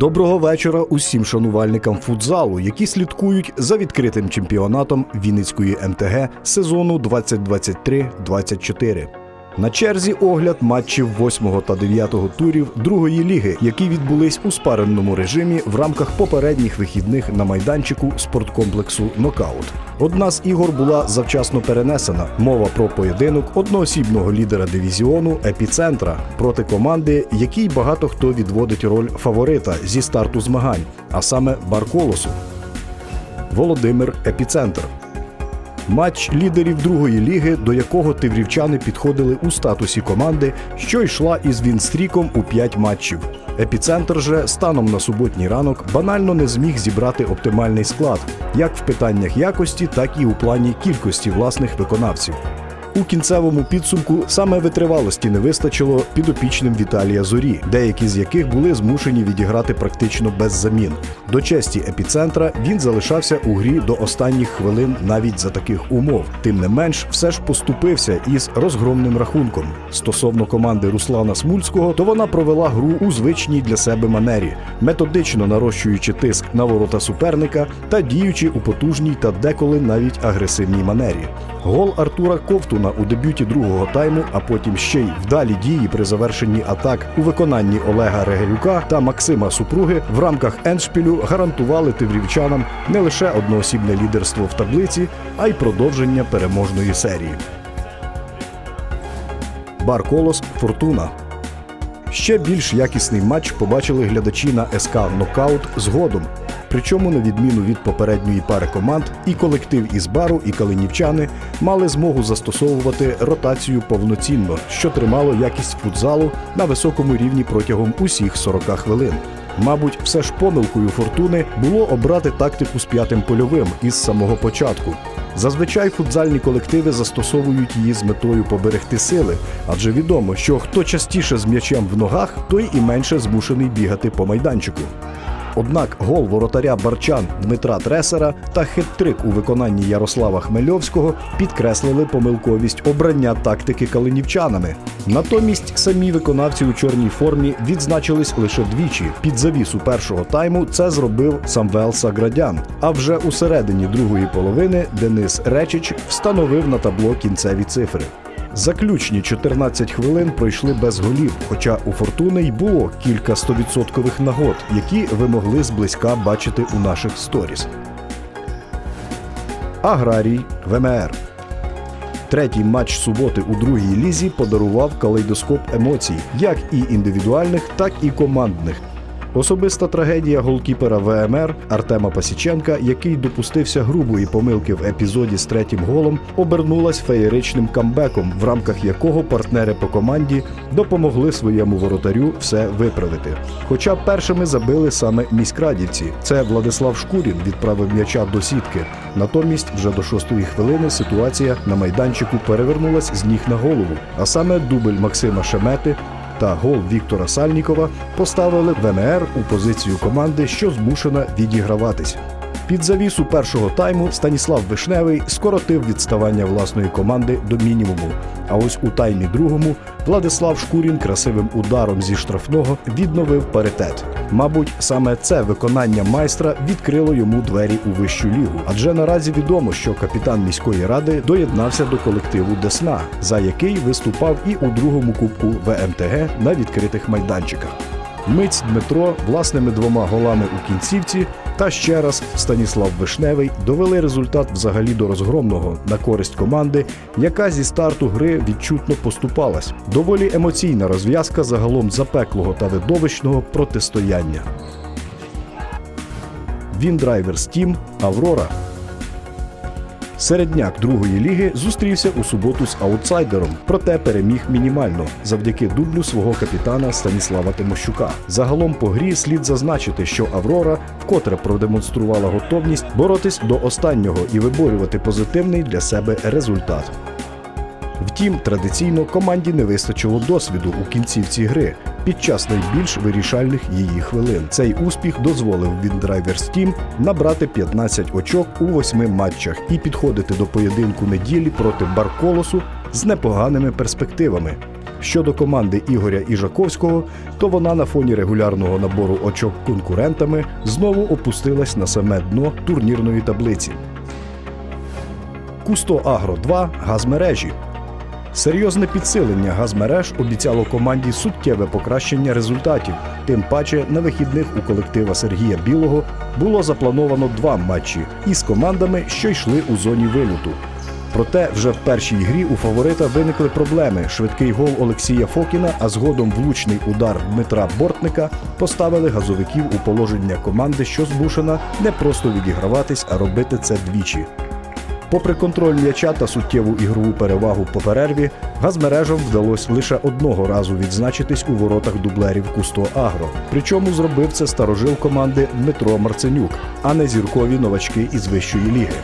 Доброго вечора усім шанувальникам футзалу, які слідкують за відкритим чемпіонатом Вінницької МТГ сезону 2023-24. На черзі огляд матчів 8 та 9 турів другої ліги, які відбулись у спаренному режимі в рамках попередніх вихідних на майданчику спорткомплексу Нокаут. Одна з ігор була завчасно перенесена. Мова про поєдинок одноосібного лідера дивізіону епіцентра проти команди, якій багато хто відводить роль фаворита зі старту змагань, а саме Барколосу. Володимир Епіцентр. Матч лідерів другої ліги, до якого тиврівчани підходили у статусі команди, що йшла із вінстріком у 5 матчів. Епіцентр же станом на суботній ранок банально не зміг зібрати оптимальний склад, як в питаннях якості, так і у плані кількості власних виконавців. У кінцевому підсумку саме витривалості не вистачило підопічним Віталія Зорі, деякі з яких були змушені відіграти практично без замін. До честі епіцентра він залишався у грі до останніх хвилин навіть за таких умов. Тим не менш, все ж поступився із розгромним рахунком. Стосовно команди Руслана Смульського, то вона провела гру у звичній для себе манері, методично нарощуючи тиск на ворота суперника та діючи у потужній та деколи навіть агресивній манері. Гол Артура Ковтуна у дебюті другого тайму, а потім ще й вдалі дії при завершенні атак у виконанні Олега Регелюка та Максима Супруги в рамках Еншпілю гарантували тиврівчанам не лише одноосібне лідерство в таблиці, а й продовження переможної серії. Бар Колос Фортуна. Ще більш якісний матч побачили глядачі на СК Нокаут згодом. Причому, на відміну від попередньої пари команд, і колектив із бару, і калинівчани мали змогу застосовувати ротацію повноцінно, що тримало якість футзалу на високому рівні протягом усіх 40 хвилин. Мабуть, все ж помилкою фортуни було обрати тактику з п'ятим польовим із самого початку. Зазвичай футзальні колективи застосовують її з метою поберегти сили, адже відомо, що хто частіше з м'ячем в ногах, той і менше змушений бігати по майданчику. Однак гол воротаря Барчан Дмитра Тресера та хет-трик у виконанні Ярослава Хмельовського підкреслили помилковість обрання тактики калинівчанами. Натомість самі виконавці у чорній формі відзначились лише двічі. Під завісу першого тайму це зробив Самвел Саградян. А вже у середині другої половини Денис Речич встановив на табло кінцеві цифри. Заключні 14 хвилин пройшли без голів, хоча у фортуни й було кілька стовідсоткових нагод, які ви могли зблизька бачити у наших сторіс. Аграрій ВМР. Третій матч суботи у другій лізі подарував калейдоскоп емоцій, як і індивідуальних, так і командних. Особиста трагедія голкіпера ВМР Артема Пасіченка, який допустився грубої помилки в епізоді з третім голом, обернулась феєричним камбеком, в рамках якого партнери по команді допомогли своєму воротарю все виправити. Хоча першими забили саме міськрадівці. Це Владислав Шкурін відправив м'яча до сітки. Натомість, вже до шостої хвилини ситуація на майданчику перевернулась з ніг на голову, а саме дубль Максима Шемети та гол Віктора Сальнікова поставили ВМР у позицію команди, що змушена відіграватись. Під завісу першого тайму Станіслав Вишневий скоротив відставання власної команди до мінімуму. А ось у таймі другому Владислав Шкурін красивим ударом зі штрафного відновив паритет. Мабуть, саме це виконання майстра відкрило йому двері у вищу лігу. Адже наразі відомо, що капітан міської ради доєднався до колективу Десна, за який виступав і у другому кубку ВМТГ на відкритих майданчиках. Миць Дмитро власними двома голами у кінцівці та ще раз Станіслав Вишневий довели результат взагалі до розгромного на користь команди, яка зі старту гри відчутно поступалась. Доволі емоційна розв'язка загалом запеклого та видовищного протистояння. Віндрайверс Тім Аврора Середняк другої ліги зустрівся у суботу з аутсайдером, проте переміг мінімально завдяки дублю свого капітана Станіслава Тимощука. Загалом по грі слід зазначити, що Аврора вкотре продемонструвала готовність боротись до останнього і виборювати позитивний для себе результат. Втім, традиційно команді не вистачило досвіду у кінцівці гри під час найбільш вирішальних її хвилин. Цей успіх дозволив Віндрайверс Тім набрати 15 очок у восьми матчах і підходити до поєдинку неділі проти Барколосу з непоганими перспективами. Щодо команди Ігоря Іжаковського, то вона на фоні регулярного набору очок конкурентами знову опустилась на саме дно турнірної таблиці. Кусто Агро 2 газмережі. Серйозне підсилення газмереж обіцяло команді суттєве покращення результатів. Тим паче на вихідних у колектива Сергія Білого було заплановано два матчі із командами, що йшли у зоні вилюту. Проте вже в першій грі у фаворита виникли проблеми. Швидкий гол Олексія Фокіна, а згодом влучний удар Дмитра Бортника поставили газовиків у положення команди, що змушена не просто відіграватись, а робити це двічі. Попри контроль м'яча та суттєву ігрову перевагу по перерві, газмережам вдалося лише одного разу відзначитись у воротах дублерів Кусто Агро. Причому зробив це старожил команди Дмитро Марценюк, а не зіркові новачки із вищої ліги.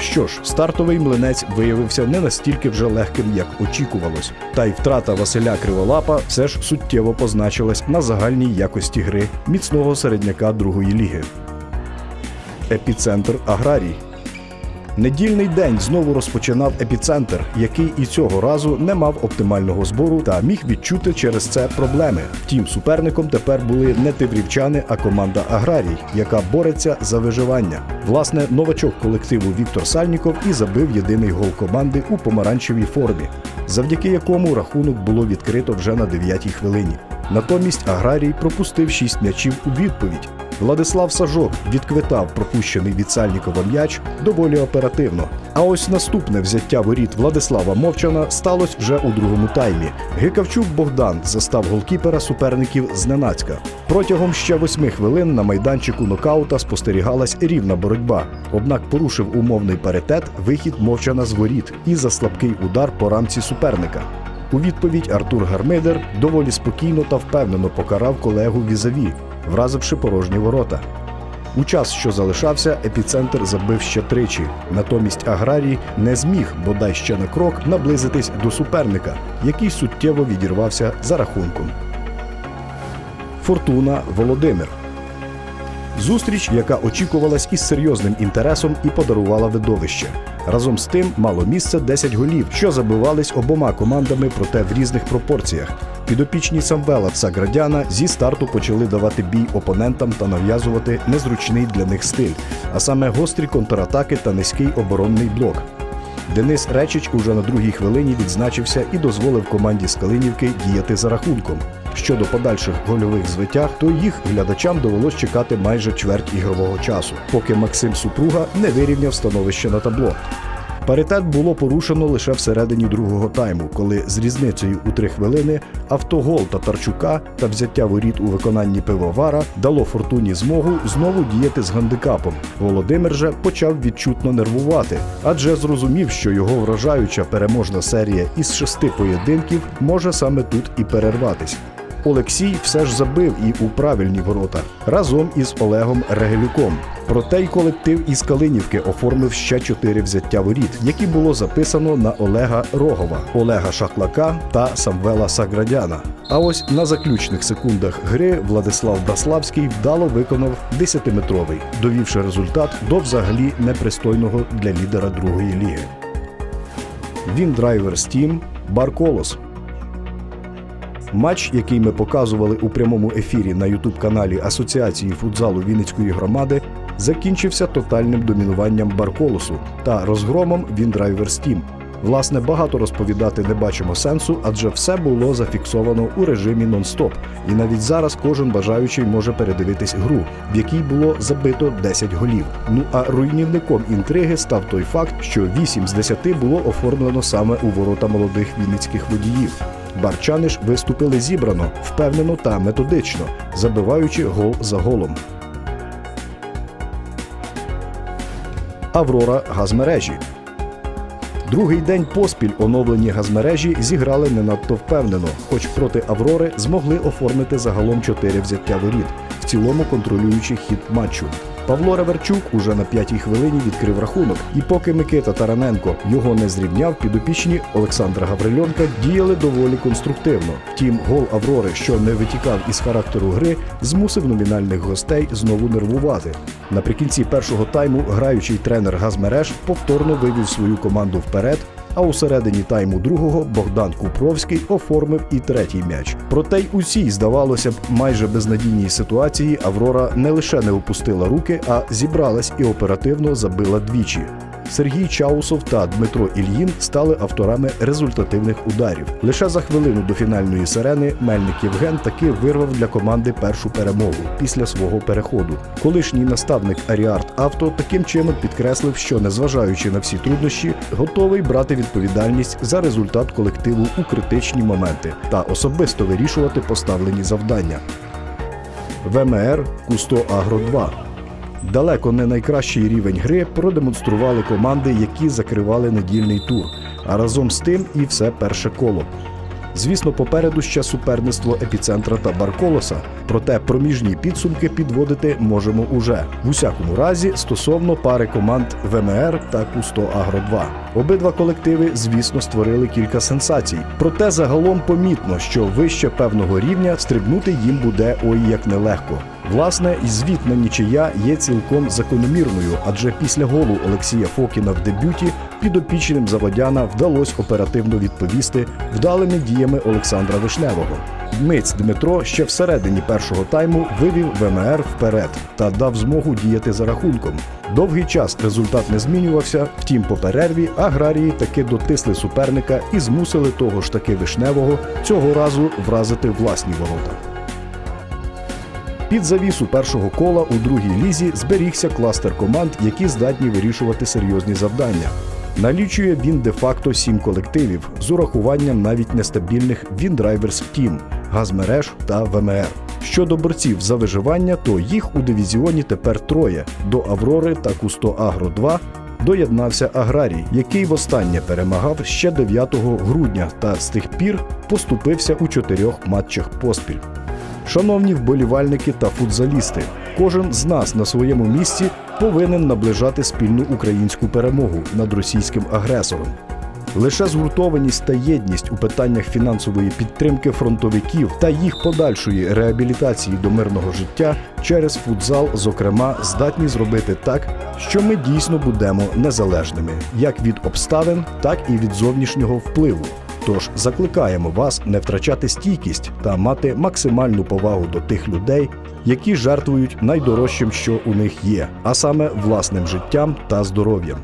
Що ж, стартовий млинець виявився не настільки вже легким, як очікувалось, та й втрата Василя Криволапа все ж суттєво позначилась на загальній якості гри міцного середняка другої ліги. Епіцентр Аграрій Недільний день знову розпочинав епіцентр, який і цього разу не мав оптимального збору та міг відчути через це проблеми. Втім, суперником тепер були не тиврівчани, а команда Аграрій, яка бореться за виживання. Власне, новачок колективу Віктор Сальніков і забив єдиний гол команди у помаранчевій формі, завдяки якому рахунок було відкрито вже на 9-й хвилині. Натомість Аграрій пропустив 6 м'ячів у відповідь. Владислав Сажок відквитав пропущений від Сальнікова м'яч доволі оперативно. А ось наступне взяття воріт Владислава Мовчана сталося вже у другому таймі. Гикавчук Богдан застав голкіпера суперників зненацька. Протягом ще восьми хвилин на майданчику нокаута спостерігалась рівна боротьба. Однак порушив умовний паритет вихід Мовчана з воріт і за слабкий удар по рамці суперника. У відповідь Артур Гармидер доволі спокійно та впевнено покарав колегу візаві, вразивши порожні ворота. У час, що залишався, епіцентр забив ще тричі. Натомість аграрій не зміг, бодай ще на крок, наблизитись до суперника, який суттєво відірвався за рахунком. Фортуна Володимир. Зустріч, яка очікувалась із серйозним інтересом і подарувала видовище. Разом з тим мало місце 10 голів, що забивались обома командами, проте в різних пропорціях. Підопічні Самвела Саградяна зі старту почали давати бій опонентам та нав'язувати незручний для них стиль, а саме гострі контратаки та низький оборонний блок. Денис Речич уже на другій хвилині відзначився і дозволив команді Скалинівки діяти за рахунком. Щодо подальших гольових звитяг, то їх глядачам довелось чекати майже чверть ігрового часу, поки Максим Супруга не вирівняв становище на табло. Паритет було порушено лише всередині другого тайму, коли з різницею у три хвилини автогол Татарчука та взяття воріт у виконанні пивовара дало фортуні змогу знову діяти з гандикапом. Володимир же почав відчутно нервувати, адже зрозумів, що його вражаюча переможна серія із шести поєдинків може саме тут і перерватись. Олексій все ж забив і у правильні ворота разом із Олегом Регелюком. Проте й колектив із Калинівки оформив ще чотири взяття воріт, які було записано на Олега Рогова, Олега Шахлака та Самвела Саградяна. А ось на заключних секундах гри Владислав Браславський вдало виконав 10-метровий, довівши результат до взагалі непристойного для лідера другої ліги. Він драйвер Steam Бар Колос. Матч, який ми показували у прямому ефірі на ютуб-каналі Асоціації футзалу Вінницької громади, закінчився тотальним домінуванням Барколосу та розгромом Віндрайвер Steam. Власне, багато розповідати не бачимо сенсу, адже все було зафіксовано у режимі нон-стоп. І навіть зараз кожен бажаючий може передивитись гру, в якій було забито 10 голів. Ну а руйнівником інтриги став той факт, що 8 з 10 було оформлено саме у ворота молодих вінницьких водіїв. Барчани ж виступили зібрано, впевнено та методично, забиваючи гол за голом. Аврора газмережі. Другий день поспіль оновлені газмережі зіграли не надто впевнено, хоч проти Аврори змогли оформити загалом чотири взяття воріт, в цілому контролюючи хід матчу. Павло Реверчук уже на п'ятій хвилині відкрив рахунок, і поки Микита Тараненко його не зрівняв, підопічні Олександра Гаврильонка діяли доволі конструктивно. Втім, гол Аврори, що не витікав із характеру гри, змусив номінальних гостей знову нервувати. Наприкінці першого тайму граючий тренер газмереж повторно вивів свою команду вперед, А у середині тайму другого Богдан Купровський оформив і третій м'яч. Проте й у здавалося б, майже безнадійній ситуації Аврора не лише не опустила руки, а зібралась і оперативно забила двічі. Сергій Чаусов та Дмитро Ільїн стали авторами результативних ударів. Лише за хвилину до фінальної сирени Мельник Євген таки вирвав для команди першу перемогу після свого переходу. Колишній наставник Аріарт Авто таким чином підкреслив, що незважаючи на всі труднощі, готовий брати відповідальність за результат колективу у критичні моменти та особисто вирішувати поставлені завдання. ВМР Кусто Агро 2 Далеко не найкращий рівень гри продемонстрували команди, які закривали недільний тур, а разом з тим і все перше коло. Звісно, попереду ще суперництво епіцентра та Барколоса, проте проміжні підсумки підводити можемо уже. В усякому разі, стосовно пари команд ВМР та Кусто Агро 2. Обидва колективи, звісно, створили кілька сенсацій. Проте загалом помітно, що вище певного рівня стрибнути їм буде ой як нелегко. Власне, і звітна нічия є цілком закономірною, адже після голу Олексія Фокіна в дебюті підопічним Заводяна вдалося оперативно відповісти вдалими діями Олександра Вишневого. Миць Дмитро ще всередині першого тайму вивів ВМР вперед та дав змогу діяти за рахунком. Довгий час результат не змінювався, втім, по перерві аграрії таки дотисли суперника і змусили того ж таки Вишневого цього разу вразити власні ворота. Під завісу першого кола у другій лізі зберігся кластер команд, які здатні вирішувати серйозні завдання. Налічує він де-факто сім колективів з урахуванням навіть нестабільних Віндрайверс Team, Газмереж та ВМР. Щодо борців за виживання, то їх у дивізіоні тепер троє: до Аврори та Кусто Агро 2 доєднався Аграрій, який востаннє перемагав ще 9 грудня та з тих пір поступився у чотирьох матчах поспіль. Шановні вболівальники та футзалісти, кожен з нас на своєму місці повинен наближати спільну українську перемогу над російським агресором. Лише згуртованість та єдність у питаннях фінансової підтримки фронтовиків та їх подальшої реабілітації до мирного життя через футзал, зокрема, здатні зробити так, що ми дійсно будемо незалежними як від обставин, так і від зовнішнього впливу. Тож закликаємо вас не втрачати стійкість та мати максимальну повагу до тих людей, які жертвують найдорожчим, що у них є, а саме власним життям та здоров'ям.